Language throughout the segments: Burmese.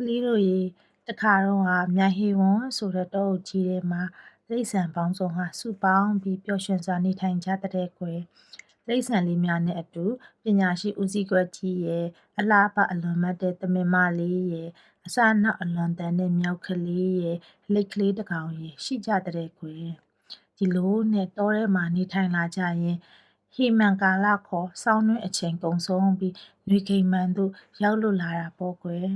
ကလေးတို့ရေတခါတော့ဟာမြိုင်ဟေဝွန်ဆိုတဲ့တောအုပ်ကြီးထဲမှာတိရစ္ဆာန်ပေါင်းစုံဟာစုပေါင်းပြီးပျော်ရွှင်စွာနေထိုင်ကြတဲ့ကွယ်တိရစ္ဆာန်လေးများနဲ့အတူပညာရှိဦးစီးကွက်ကြီးရဲ့အလားပအလွန်မတ်တဲ့သမင်မလေးရဲ့အစာနောက်အလွန်တန်တဲ့မြောက်ကလေးရဲ့လိတ်ကလေးတစ်ကောင်ရဲ့ရှိကြတဲ့ကွယ်ဒီလိုနဲ့တောထဲမှာနေထိုင်လာကြရင်ဟီမန်ကာလခေါ်စောင်းနှွေးအချိန်ကုန်ဆုံးပြီးနှွေခိမ်မှန်သို့ရောက်လွတ်လာတာပေါ့ကွယ်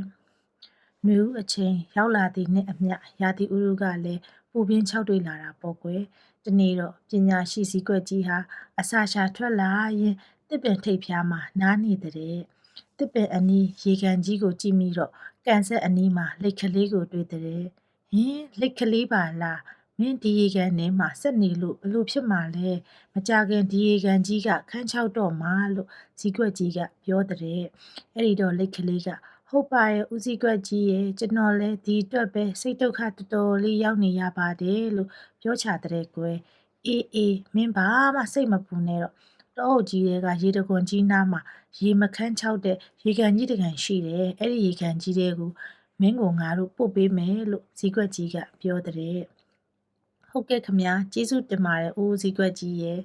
နွေဦးအချိန်ရောက်လာသည်နှင့်အမျှ ရာသီဥတုကလည်း ပူပြင်းခြောက်တွေးလာတာပေါ့ကွယ်။ဒီနေ့တော့ ပညာရှိစည်းကွက်ကြီးဟာ အစာရှာထွက်လာရင်တစ်ပင်ထိပ်ဖျားမှာ နားနေတဲ့။တစ်ပင်အနီး ရေကန်ကြီးကို ကြည့်မိတော့ ကန်ဆက်အနီးမှာ လိတ်ကလေးကို တွေ့တဲ့။ဟင် လိတ်ကလေးပါလား။မင်း ဒီရေကန်ထဲမှာ ဆက်နေလို့ဘလို့ဖြစ်မှာလဲ။မကြခင် ဒီရေကန်ကြီးက ခန်းချောက်တော့မှာလို့စည်းကွက်ကြီးက ပြောတဲ့။အဲ့ဒီတော့ လိတ်ကလေးက ဟုတ်ပါရဲ့ဦးစီးကွက်ကြီးရဲ့ကျွန်တော်လည်းဒီအတွက်ပဲစိတ်ဒုက္ခတော်တော်လေးရောက်နေရပါတယ်လို့ပြောချတဲ့ကွယ်အေးအေးမင်းဘာမှစိတ်မပူနဲ့တော့တောအုပ်ကြီးတွေကရေတကွန်ကြီးနားမှာရေမခန်းချောက်တဲ့ရေကန်ကြီးတကန်ရှိတယ်အဲ့ဒီရေကန်ကြီးတွေကိုမင်းကိုငါတို့ပို့ပေးမယ်လို့ဇီးကွက်ကြီးကပြောတဲ့ဟုတ်ကဲ့ခမညာကျေးဇူးတင်ပါတယ်ဦးဇီးကွက်ကြီးရဲ့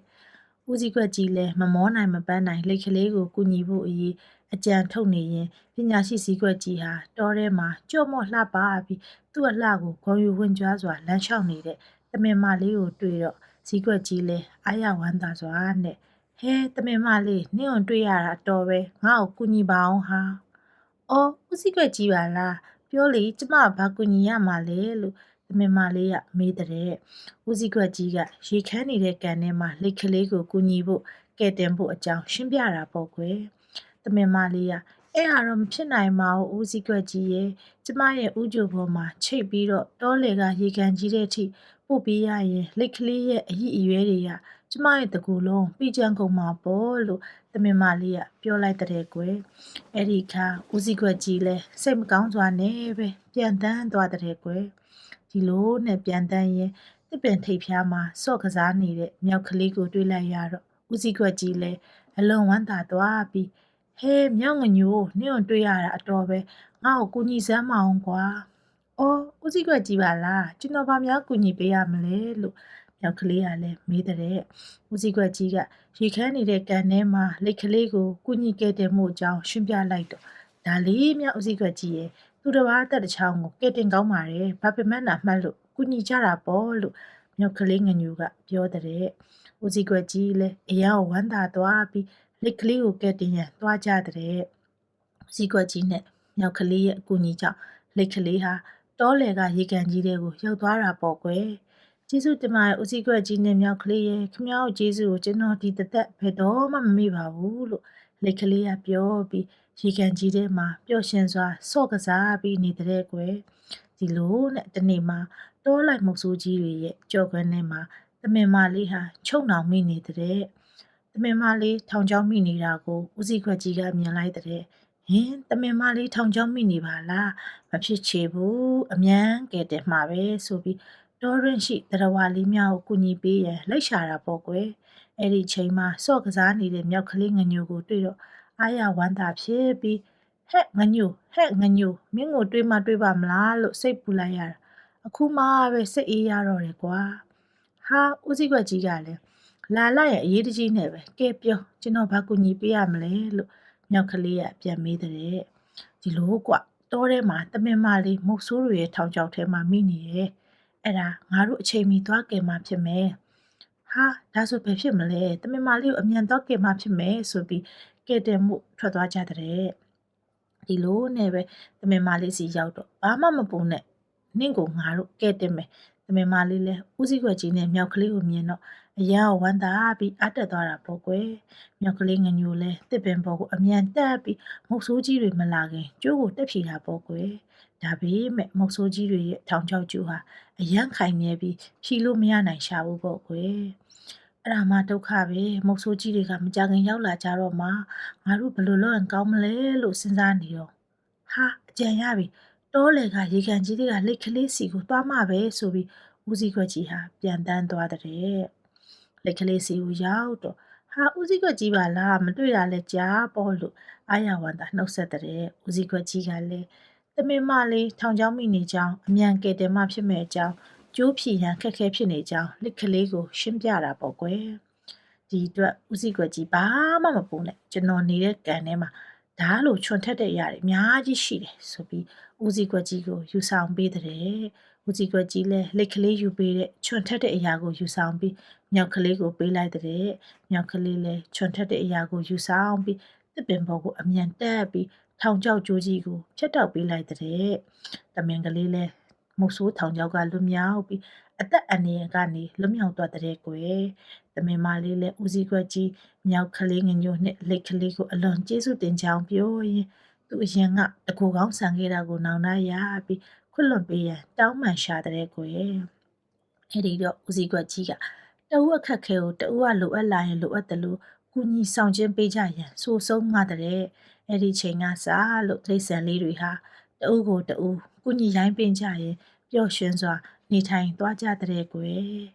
ဦးစီးကွက်ကြီးလည်းမမောနိုင်မပန်းနိုင်လိတ်ကလေးကိုကူညီဖို့အရေးအကြံထုတ်နေရင်ပညာရှိစည်းကွက်ကြီးဟာတောထဲမှာကြော့မော့လှပပြီးသူ့အလှကိုဂုံယူဝင်ကြွားစွာလမ်းလျှောက်နေတဲ့တမင်မလေးကိုတွေ့တော့စည်းကွက်ကြီးလည်းအားရဝမ်းသာစွာနဲ့ဟဲတမင်မလေးနင့်ကိုတွေ့ရတာအတော်ပဲငါ့ကိုကူညီပါအောင်ဟာအော်ဦးစည်းကွက်ကြီးပါလားပြောလေကျမဘာကူညီရမှာလဲလို့ တမင်မလေးကမေးတဲ့ဦးစီးကွက်ကြီးကရေခမ်းနေတဲ့ကန်ထဲမှာလိတ်ကလေးကိုကူညီဖို့ကဲတင်ဖို့အကြောင်းရှင်းပြတာပေါ့ကွယ်တမင်မလေးကအဲ့ဟာတော့မဖြစ်နိုင်ပါဘူးဦးစီးကွက်ကြီးရဲ့ကျမရဲ့ဥကြိုပေါ်မှာချိတ်ပြီးတော့တောလေကရေကန်ကြီးတဲ့အထိ ပို့ပေးရရင်လိတ်ကလေးရဲ့အည်အရွယ်တွေကကျမရဲ့တကူလုံးပြီးကြံကုန်မှာပေါ့လို့တမင်မလေးကပြောလိုက်တဲ့ကွယ်အဲ့ဒီခါဦးစီးကွက်ကြီးလဲစိတ်မကောင်းစွာနဲ့ပဲပြန်တန်းသွားတဲ့ကွယ်ဒီလိုနဲ့ပြန်တန်းရင်တစ်ပင်ထိပ်ဖျားမှာစော့ကစားနေတဲ့မြောက်ကလေးကိုတွေ့လိုက်ရတော့ဦးစီးကွက်ကြီးလဲအလွန်ဝမ်းသာသွားပြီးဟဲမြောက်ငညိုနင့်ကိုတွေ့ရတာအတော်ပဲငါ့ကိုကူညီစမ်းမအောင်ကွာ အော်ဦးစီးကွက်ကြီးပါလားကျွန်တော်ဗာများကူညီပေးရမလဲလို့မြောက်ကလေးကလည်းမေးတဲ့ဦးစီးကွက်ကြီးကရေခမ်းနေတဲ့ကန်ထဲမှာလိတ်ကလေးကိုကူညီခဲ့တဲ့မှုအကြောင်းရှင်းပြလိုက်တော့ဒါလေးမြောက်ဦးစီးကွက်ကြီးရဲ့သူတစ်ပါးအသက်တစ်ချောင်းကိုကဲတင်ကောင်းပါတယ်ဘာပင်မနာမှတ်လို့ကူညီကြတာပေါ့လို့မြောက်ကလေးငညူကပြောတဲ့ဦးစီးကွက်ကြီးလည်းအယောင်ဝမ်းသာသွားပြီးလက်ကလေးကိုကဲတင်ရန်သွားကြတဲ့ဦးစီးကွက်ကြီးနဲ့မြောက်ကလေးရဲ့အကူအညီကြောင့်လက်ကလေးဟာ တောလေကရေကန်ကြီးတဲ့ကိုရောက်သွားတာပေါ့ကွယ်ကျေးဇူးတင်ပါတယ်ဦးစီးကွက်ကြီးနဲ့မြောက်ကလေးရဲ့ခမ ्या ကိုကျေးဇူးကိုကျွန်တော်ဒီတသက်ဘယ်တော့မှမမေ့ပါဘူးလို့လက်ကလေးကပြောပြီးရေကန်ကြီးထဲမှာပျော်ရွှင်စွာဆော့ကစားပြီးနေတဲ့ကွယ်ဒီလိုနဲ့တနေ့မှာတောလိုက်မုတ်ဆိုးကြီးတွေရဲ့ကြော်ကွန်းထဲမှာတမင်မလေးဟာချုံနှောင်မိနေတဲ့တမင်မလေးထောင်ချောင်းမိနေတာကိုဦးစီးခွက်ကြီးကမြင်လိုက်တဲ့ ဟင်တမင်မလေးထောင်ချောင်းမိနေပါလားမဖြစ်ချေဘူးအမြန်ကဲတယ်မှာပဲဆိုပြီးတောရင်းရှိတရဝါလေးများကိုကူညီပေးရန်လိုက်ရှာတာပေါ့ကွယ်အဲ့ဒီချိန်မှာစော့ကစားနေတဲ့မြောက်ကလေးငညိုကိုတွေ့တော့အားရဝမ်းသာဖြစ်ပြီးဟဲ့ငညိုဟဲ့ငညိုမင်းကိုတွေးမှတွေးပါမလားလို့စိတ်ပူလိုက်ရတာအခုမှပဲစိတ်အေးရတော့တယ်ကွာဟာဦးစည်းကွက်ကြီးကလည်းလာလာရဲ့အရေးတကြီးနဲ့ပဲကဲပြောကျွန်တော်ဘာကူညီပေးရမလဲလို့ မြောက်ကလေးကပြန်မေးတဲ့ဒီလိုကွတောထဲမှာတမင်မလေးမုတ်ဆိုးတွေရဲ့ထောင်ချောက်ထဲမှာမိနေတယ်အဲ့ဒါငါတို့အချိန်မီသွားကယ်မှဖြစ်မယ်ဟာဒါဆိုဘယ်ဖြစ်မလဲတမင်မလေးကိုအမြန်တော့ကယ်မှဖြစ်မယ်ဆိုပြီးကယ်တင်မှုထွက်သွားကြတဲ့ဒီလိုနဲ့ပဲတမင်မလေးစီရောက်တော့ဘာမှမပူနဲ့နင့်ကိုငါတို့ကဲတင်မယ် သမင်မလေးလဲဦးစည်းွက်ကြီးနဲ့မြောက်ကလေးကိုမြင်တော့အရာဝမ်းသာပြီးအတက်သွားတာပေါ့ကွယ်မြောက်ကလေးငညိုလဲတစ်ပင်ပေါ်ကိုအမြန်တက်ပြီးမုတ်ဆိုးကြီးတွေမလာခင်ကျိုးကိုတက်ဖြီတာပေါ့ကွယ်ဒါပေမဲ့မုတ်ဆိုးကြီးတွေရဲ့ထောင်ချောက်ကျူဟာအရန်ခိုင်နေပြီးဖြီလို့မရနိုင်ရှာဘူးပေါ့ကွယ်အဲ့ဒါမှဒုက္ခပဲမုတ်ဆိုးကြီးတွေကမကြခင်ရောက်လာကြတော့မှငါတို့ဘယ်လိုလုပ်ရင်ကောင်းမလဲလို့စဉ်းစားနေတော့ဟာအကြံရပြီ တောလေကရေကန်ကြီးတွေကလိတ်ကလေးစီကိုသွားမှပဲဆိုပြီးဦးစီးခွက်ကြီးဟာပြန်တန်းသွားတဲ့လိတ်ကလေးစီကိုရောက်တော့ဟာဦးစီးခွက်ကြီးပါလားမတွေ့တာလဲကြားပေါ့လို့အာရဝန္တာနှုတ်ဆက်တဲ့ဦးစီးခွက်ကြီးကလည်းတတမင်မလေးထောင်ချောင်းမိနေကြောင်းအမြန်ကယ်တင်မှဖြစ်မဲ့အကြောင်းကျိုးဖြီရန်ခက်ခဲဖြစ်နေကြောင်းလက်ကလေးကိုရှင်းပြတာပေါ့ကွယ်ဒီအတွက်ဦးစီးကွက်ကြီးဘာမှမပူနဲ့ကျွန်တော်နေတဲ့ကန်ထဲမှာ ဓားလိုချွန်ထက်တဲ့အရာတွေအများကြီးရှိတယ်ဆိုပြီးဦးစီးကွက်ကြီးကိုယူဆောင်ပေးတဲ့ဦးစီးကွက်ကြီးလည်းလက်ကလေးယူပေးတဲ့ချွန်ထက်တဲ့အရာကိုယူဆောင်ပြီးမြောက်ကလေးကိုပေးလိုက်တဲ့မြောက်ကလေးလည်းချွန်ထက်တဲ့အရာကိုယူဆောင်ပြီးတစ်ပင်ပေါ်ကိုအမြန်တက်ပြီးထောင်ချောက်ကျိုးကြီးကိုဖြတ်တောက်ပေးလိုက်တဲ့တမင်ကလေးလည်း မုတ်ဆိုးထောင်ချောက်ကလွတ်မြောက်ပြီးအသက်အန္တရာယ်ကနေလွတ်မြောက်သွားတဲ့ကွယ်တမင်မလေးလည်းဦးစီးကွက်ကြီးမြောက်ကလေးငညိုနဲ့လက်ကလေးကိုအလွန်ကျေးဇူးတင်ကြောင်းပြောရင်သူအရင်ကတကူကောင်းဆန်ခဲ့တာကိုနောင်တရပြီးခွလွန်ပေးရန်တောင်းပန်ရှာတဲ့ကွယ်အဲ့ဒီတော့ဦးစီးကွက်ကြီးကတဦးအခက်ခဲကိုတဦးကလိုအပ်လာရင်လိုအပ်တယ်လို့ကုညီဆောင်ခြင်းပေးကြရန်ဆိုဆုံးမှတဲ့အဲ့ဒီချိန်ကစားလို့ဒိဋ္ဌံလေးတွေဟာတဦးကိုတဦး ကုညီရိုင်းပင်ကြရင်ပျော်ရွှင်စွာ နေထိုင်သွားကြတဲ့ကွယ်